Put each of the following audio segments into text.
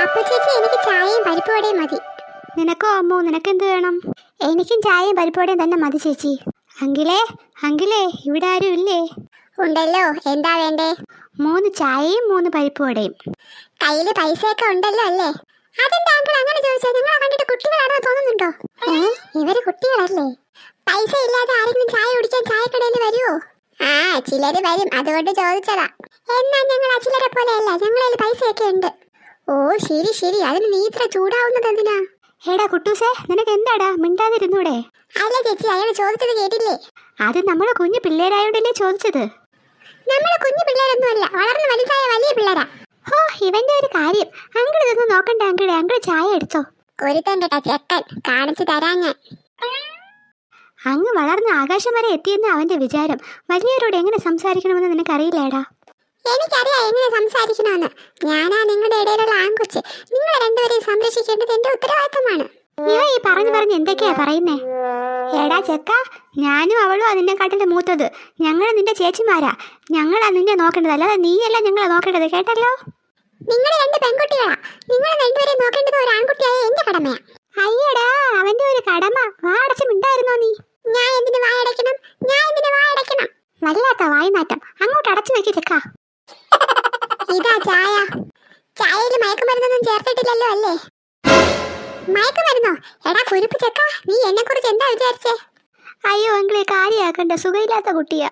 അപ്പൊ ചേച്ചി എനിക്ക് ചായയും പരിപ്പുവടയും മതി. നിനക്കോ അമ്മോ നിനക്ക് എന്ത് വേണം? എനിക്കും ചായയും പരിപ്പുവടയും തന്നെ മതി ചേച്ചി. അങ്കിലേ അങ്കിലേ ഇവിടെ ആരും ഇല്ലേ? ഉണ്ടല്ലോ എന്താ വേണ്ടേ? മൂന്ന് ചായയും മൂന്ന് പരിപ്പുവടയും. കയ്യിൽ കയ്യിൽ പൈസയൊക്കെ ഉണ്ടല്ലോ അല്ലേ? അതെന്താ അങ്കിൾ അങ്ങനെ ചോദിച്ചത് ഞങ്ങളെ കണ്ടിട്ട് കുട്ടികളാണോ തോന്നുന്നുണ്ടോ? ഏ? ഇവർ കുട്ടികളല്ലേ? പൈസ ഇല്ലാതെ ആരെങ്കിലും ചായ കുടിക്കാൻ ചായക്കടയിൽ വരുമോ ആ ചിലര് വരും. അതുകൊണ്ട് ചോദിച്ചതാ. എന്നാ ഞങ്ങൾ അച്ചിലരെ പോലെയല്ല ഞങ്ങളതിൽ പൈസയൊക്കെ ഉണ്ട്. ഓ ശരി ശരി. അതിന് നീ ഇത്ര ചൂടാവുന്നത് എന്തിനാ? ഹേടാ കുട്ടൂസേ നിനക്ക് എന്താടാ മിണ്ടാതിരുന്നൂടെ അല്ല ചേച്ചി അയാൾ ചോദിച്ചത് കേട്ടില്ലേ? അത് നമ്മളെ കുഞ്ഞു പിള്ളേരായോണ്ടല്ലേ ചോദിച്ചത്. നമ്മളെ കുഞ്ഞു പിള്ളേരൊന്നുമല്ല വളർന്ന് വലുതായ വലിയ പിള്ളേരാ. ഹോ ഇവന്റെ ഒരു കാര്യം. അങ്കിൾ ഇതൊന്നും നോക്കണ്ട അങ്കിളെ. അങ്കിൾ ചായ എടുത്തോ. ഒരുത്തൻ കേട്ടാ ചെക്കൻ. കാണിച്ചു തരാ ഞാൻ. അങ്ങ് വളർന്ന് ആകാശം വരെ എത്തിയെന്ന് അവന്റെ വിചാരം. വലിയവരോട് എങ്ങനെ സംസാരിക്കണമെന്ന് നിനക്കറിയില്ലേടാ? എനിക്കറിയാം എങ്ങനെ സംസാരിക്കണമെന്ന്. ഞാനാ നിങ്ങളുടെ ഇടയിലുള്ള ആൺകുച്ച്. നിങ്ങൾ രണ്ടുപേരെയും സംരക്ഷിക്കേണ്ടത് എന്റെ ഉത്തരവാദിത്തമാണ്. നീ ഈ പറഞ്ഞു പറഞ്ഞ് എന്തൊക്കെയാ പറയുന്നേ? എടാ ചെക്ക ഞാനും അവളും അതിന്റെ കാട്ടിലെ മൂത്തത്. ഞങ്ങൾ നിന്റെ ചേച്ചിമാരാ. ഞങ്ങളാ നിന്നെ നോക്കേണ്ടത്. അല്ലാതെ നീയല്ല ഞങ്ങളെ നോക്കേണ്ടത്. കേട്ടല്ലോ? നിങ്ങൾ രണ്ട് പെൺകുട്ടികളാ. നിങ്ങൾ രണ്ടുപേരെയും നോക്കേണ്ടത് ഒരു ആൺകുട്ടിയായ എന്റെ കടമയാ. അയ്യടാ അവന്റെ ഒരു കടമ. വാടച്ചും ഉണ്ടായിരുന്നോ നീ? ഞാൻ എന്തിനു വായടക്കണം ഞാൻ എന്തിനു വായടക്കണം വല്ലാത്ത വായനാറ്റം അങ്ങോട്ട് അടച്ചു വെക്കി ചെക്ക. ഇതാ ചായ. ചായയിൽ മയക്കുമരുന്നൊന്നും ചേർത്തിട്ടില്ലല്ലോ അല്ലേ? മയക്കുമരുന്നോ? എടാ കുരുപ്പ് ചെക്ക നീ എന്നെ കുറിച്ച് എന്താ വിചാരിച്ചേ? അയ്യോ എങ്കിലെ കാര്യാക്കണ്ട സുഖമില്ലാത്ത കുട്ടിയാ.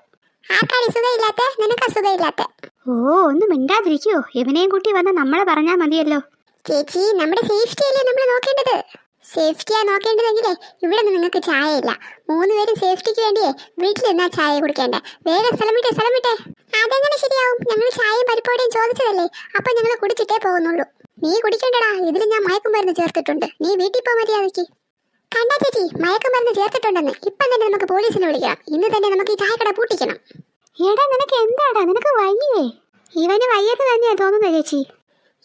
ആക്കാടി സുഖമില്ലാത്ത നിനക്ക് സുഖമില്ലാത്ത ഓ ഒന്ന് മിണ്ടാതിരിക്കോ. ഇവനെയും കൂട്ടി വന്ന് നമ്മളെ പറഞ്ഞാ മതിയല്ലോ. ചേച്ചി നമ്മുടെ സേഫ്റ്റി അല്ലേ നമ്മൾ നോക്കേണ്ടത്? സേഫ്റ്റിയാ നോക്കേണ്ടതെങ്കിലേ ഇവിടെ നിന്ന് നിങ്ങൾക്ക് ചായ ഇല്ല മൂന്ന് പേരും സേഫ്റ്റിക്ക് വേണ്ടിയേ വീട്ടിൽ നിന്നാ ചായ കുടിക്കേണ്ട. വേഗം സ്ഥലം വിട്ടേ സ്ഥലം വിട്ടേ. ഞങ്ങൾ ചായയും പരിപ്പോടെയും ചോദിച്ചതല്ലേ? അപ്പൊ ഞങ്ങൾ കുടിച്ചിട്ടേ പോകുന്നുള്ളൂ. നീ കുടിക്കണ്ടടാ. ഇതിൽ ഞാൻ മയക്കും മയക്കുമരുന്ന് ചേർത്തിട്ടുണ്ട്. നീ വീട്ടിൽ പോ മര്യാദയ്ക്ക് കണ്ടാ ചേച്ചി മയക്കുമരുന്ന് ചേർത്തിട്ടുണ്ടെന്ന്. ഇപ്പം തന്നെ നമുക്ക് പോലീസിനെ വിളിക്കാം ഇന്ന് തന്നെ നമുക്ക് ഈ ചായക്കട പൂട്ടിക്കണം. എടാ നിനക്ക് എന്താടാ? നിനക്ക് വയ്യേ. ഇവന് വയ്യത് തന്നെയാ തോന്നുന്നത് ചേച്ചി.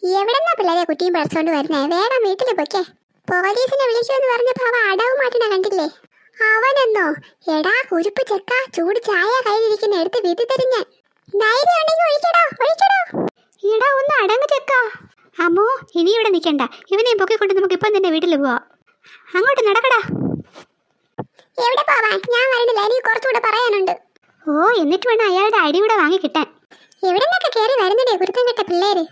എവിടെന്നാ പിള്ളേരെ കുട്ടിയും പറിച്ചുകൊണ്ട് വരുന്നേ? വേണം വീട്ടിൽ പൊക്കെ പോലീസിനെ വിളിക്കുമെന്ന് പറഞ്ഞപ്പോ അവ അടവ് മാറ്റിനെ കണ്ടില്ലേ? അവനെന്നോ? എടാ കുരുപ്പ് ചെക്ക. ചൂട് ചായ കയ്യിലിരിക്കുന്ന എടുത്ത് വിധി തരും ഞാൻ. എടാ ഒന്ന് അടങ്ങ് ചെക്ക. അമ്മോ ഇനി ഇവിടെ നിൽക്കണ്ട. ഇവനെയും പൊക്കിക്കൊണ്ട് നമുക്ക് ഇപ്പം തന്നെ വീട്ടിൽ പോവാം. അങ്ങോട്ട് നടക്കടാ. എവിടെ പോവാൻ? ഞാൻ വരണില്ല. എനിക്ക് കുറച്ചുകൂടെ പറയാനുണ്ട്. ഓ എന്നിട്ട് വേണം അയാളുടെ അടി കൂടെ വാങ്ങി കിട്ടാൻ. എവിടെ നിന്നൊക്കെ കയറി വരുന്നുണ്ടേ കുരുത്തം കിട്ട പിള്ളേര്?